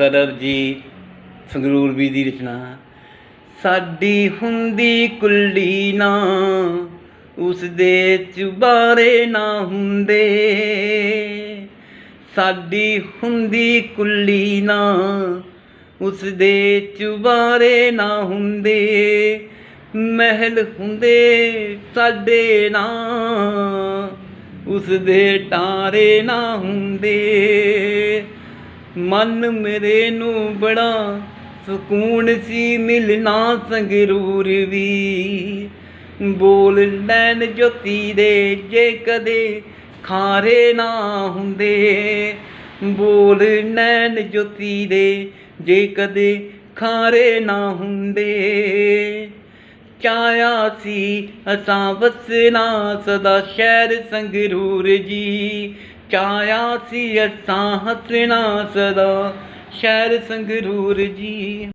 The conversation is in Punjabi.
ਸਰਬਜੀਤ ਸੰਗਰੂਰ ਵੀ ਦੀ ਰਚਨਾ। ਸਾਡੀ ਹੁੰਦੀ ਕੁੱਲੀ ਨਾ ਉਸ ਦੇ ਚੁਬਾਰੇ ਨਾ ਹੁੰਦੇ। ਸਾਡੀ ਹੁੰਦੀ ਕੁੱਲੀ ਨਾ ਉਸ ਦੇ ਚੁਬਾਰੇ ਨਾ ਹੁੰਦੇ। ਮਹਿਲ ਹੁੰਦੇ ਸਾਡੇ ਨਾ ਉਸ ਦੇ ਟਾਰੇ ਨਾ ਹੁੰਦੇ। ਮਨ ਮੇਰੇ ਨੂੰ ਬੜਾ ਸਕੂਨ ਸੀ ਮਿਲਣਾ ਸੰਗਰੂਰ ਵੀ। ਬੋਲ ਲੈਣ ਜੋਤੀ ਦੇ, ਜੇ ਕਦੇ ਖਾਰੇ ਨਾ ਹੁੰਦੇ। ਬੋਲ ਨੈਣ ਜੋਤੀ ਦੇ, ਜੇ ਕਦੇ ਖਾਰੇ ਨਾ ਹੁੰਦੇ। ਚਾਇਆ ਸੀ ਅਸਾਂ ਵਸਣਾ ਸਦਾ ਸ਼ਹਿਰ ਸੰਗਰੂਰ ਜੀ। ਚਾਇਆ ਸੀ ਅਸਾਂ ਹੱਸਣਾ ਸਦਾ। ਸ਼ਹਿਰ ਸੰਗਰੂਰ ਜੀ।